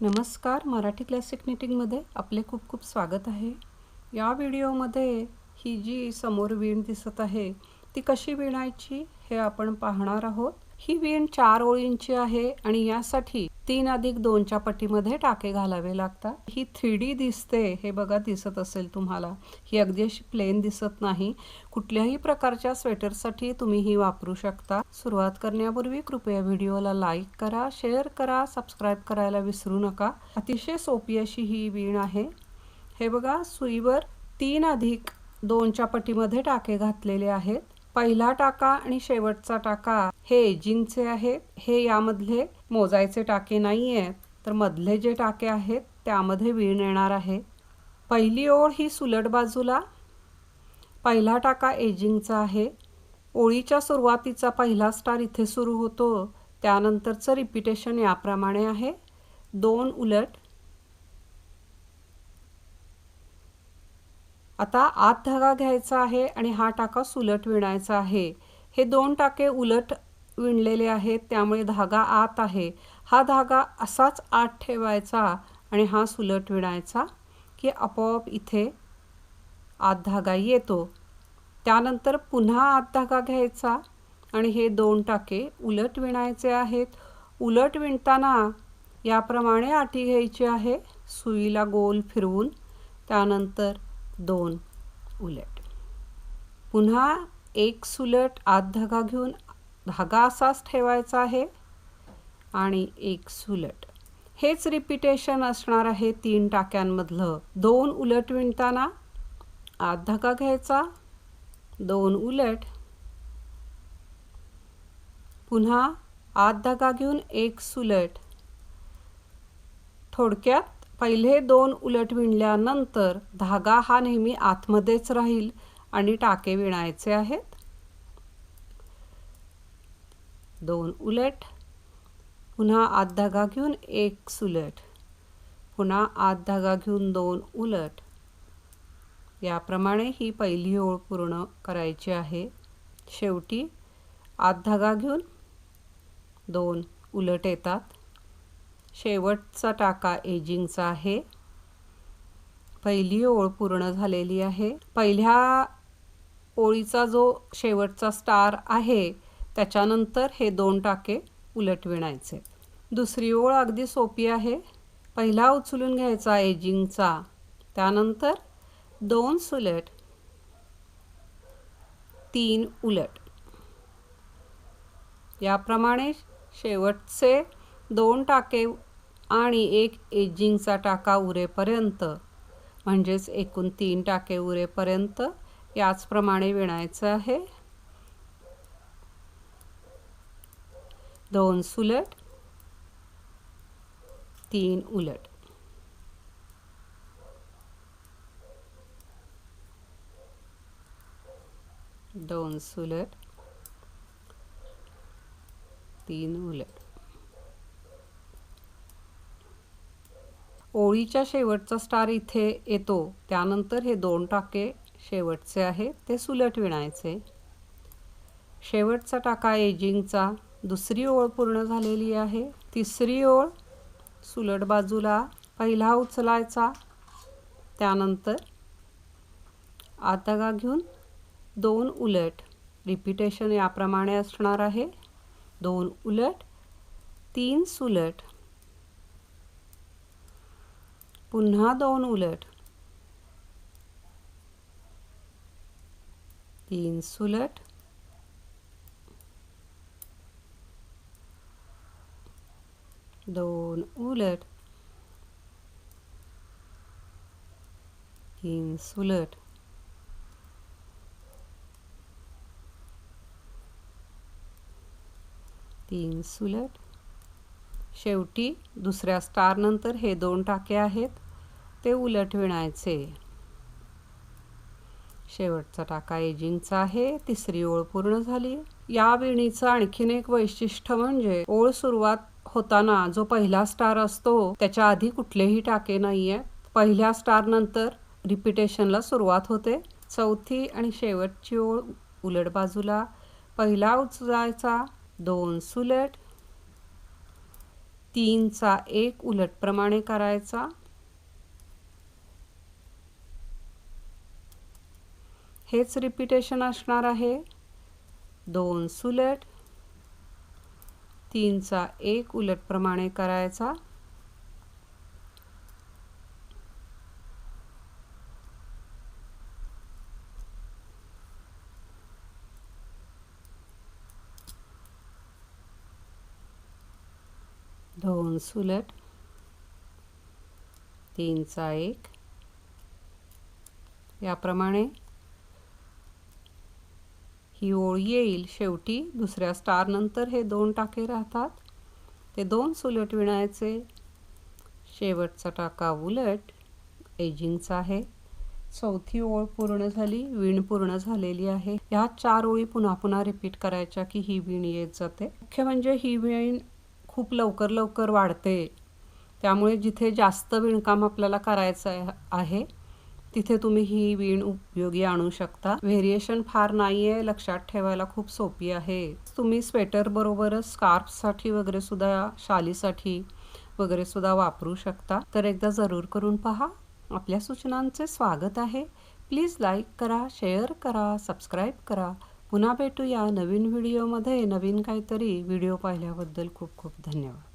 नमस्कार मराठी क्लासिक निटिंगमध्ये आपले खूप खूप स्वागत आहे. या व्हिडिओमध्ये ही जी समोर वीण दिसत आहे ती कशी विणायची हे आपण पाहणार आहोत. ही विण चार ओळींची आहे आणि यासाठी तीन अधिक दोनच्या पट्टीमध्ये टाके घालावे लागतात. ही थ्री डी दिसते हे बघा दिसत असेल तुम्हाला. ही अगदी अशी प्लेन दिसत नाही. कुठल्याही प्रकारच्या स्वेटरसाठी तुम्ही ही वापरू शकता. सुरुवात करण्यापूर्वी कृपया व्हिडिओला लाईक करा शेअर करा सबस्क्राईब करायला विसरू नका. अतिशय सोपी अशी ही विण आहे. हे बघा सुईवर तीन अधिक दोनच्या पट्टीमध्ये टाके घातलेले आहेत. पहिला टाका आणि शेवटचा टाका. हे एजिंगचे आहेत. हे यामधले मोजायचे टाके नाही आहेत तर मधले जे टाके आहेत त्यामध्ये वीण येणार आहे. पहिली ओळ ही सुलट बाजूला. पहिला टाका एजिंगचा आहे. ओळीच्या सुरुवातीचा पहिला स्टार इथे सुरू होतो. त्यानंतरचं रिपिटेशन याप्रमाणे आहे. दोन उलट आता आत धागा घ्यायचा आहे आणि हा टाका सुलट विणायचा आहे. हे दोन टाके उलट विणलेले आहेत त्यामुळे धागा आत आहे. हा धागा असाच आत ठेवायचा आणि हा सुलट विणायचा की आपोआप इथे आत धागा येतो. त्यानंतर पुन्हा आत धागा घ्यायचा आणि हे दोन टाके उलट विणायचे आहेत. उलट विणताना याप्रमाणे आटी घ्यायची आहे सुईला गोल फिरवून. त्यानंतर दोन उलट. पुन्हा एक सुलट आत धागा घेऊन धागा असाच ठेवायचा आहे आणि एक सुलट. हेच रिपिटेशन असणार आहे तीन टाक्यांमधलं. दोन उलट विणताना आत धागा घ्यायचा. दोन उलट. पुन्हा आत धागा घेऊन एक सुलट. थोडक्यात पहिले दोन उलट विणल्यानंतर धागा हा नेहमी आतमध्येच राहील आणि टाके विणायचे आहेत. दोन उलट पुन्हा आत धागा घेऊन एक सुलट पुन्हा आत धागा घेऊन दोन उलट. याप्रमाणे ही पहिली ओळ पूर्ण करायची आहे. शेवटी आत धागा घेऊन दोन उलट येतात. शेवटचा टाका एजिंगचा आहे. पहिली ओळ पूर्ण झालेली आहे. पहिल्या ओळीचा जो शेवटचा स्टार आहे त्याच्यानंतर हे दोन टाके उलट विणायचे. दुसरी ओळ अगदी सोपी आहे. पहिला उचलून घ्यायचा एजिंगचा त्यानंतर दोन सुलट तीन उलट. याप्रमाणे शेवटचे दोन टाके आणि एक एजिंगचा टाका उरेपर्यंत म्हणजेच एकूण तीन टाके उरेपर्यंत याचप्रमाणे विणायचं आहे. दोन सुलट तीन उलट. दोन सुलट तीन उलट. ओळीच्या शेवटचा स्टार इथे येतो. त्यानंतर हे दोन टाके शेवटचे आहे ते सुलट विणायचे. शेवटचा टाका एजिंगचा. दुसरी ओळ पूर्ण झालेली आहे. तिसरी ओळ सुलट बाजूला पहिला उचलायचा. त्यानंतर आतगा घेऊन दोन उलट. रिपिटेशन याप्रमाणे असणार आहे. दोन उलट तीन सुलट. पुन्हा दोन उलट. तीन सुलट. दोन उलट. तीन सुलट. तीन सुलट. शेवटी दुसऱ्या स्टारनंतर हे दोन टाके आहेत. ते उलट विणायचे. शेवटचा टाका एजिंगचा आहे तिसरी ओळ पूर्ण झाली. या विणीचं आणखीन एक वैशिष्ट्य म्हणजे ओळ सुरुवात होताना जो पहिला स्टार असतो त्याच्या आधी कुठलेही टाके नाहीये. पहिल्या स्टार नंतर रिपिटेशनला सुरुवात होते. चौथी आणि शेवटची ओळ उलट बाजूला. पहिला उचलायचा दोन सुलट. तीनचा एक उलटप्रमाणे करायचा. हेच रिपिटेशन असणार आहे. दोन सुलट. तीनचा एक उलटप्रमाणे करायचा. दोन सुलट. तीनचा एक. याप्रमाणे ही ओळ येईल शेवटी. दुसऱ्या स्टार नंतर हे दोन टाके राहतात. ते दोन सुलट विणायचे. शेवटचा टाका उलट. एजिंगचा आहे. चौथी ओळ पूर्ण झाली. वीण पूर्ण झालेली आहे. ह्या चार ओळी पुन्हा पुन्हा रिपीट करायच्या की ही वीण येत जाते. मुख्य म्हणजे ही वीण खूप लवकर लवकर वाढते. त्यामुळे जिथे जास्त विणकाम आपल्याला करायचं आहे तिथे तुम्ही ही वीण उपयोगी आणू शकता. व्हेरिएशन फार नाही आहे लक्षात ठेवायला खूप सोपी आहे. तुम्ही स्वेटर बरोबरच स्कार्फसाठी वगैरे सुद्धा शालीसाठी वगैरे सुद्धा वापरू शकता. तर एकदा जरूर करून पहा. आपल्या सूचनांचे स्वागत आहे. प्लीज लाईक करा शेअर करा सबस्क्राईब करा. पुन्हा भेटूया नवीन व्हिडिओमध्ये नवीन काहीतरी व्हिडिओ पाहिल्याबद्दल खूप खूप धन्यवाद.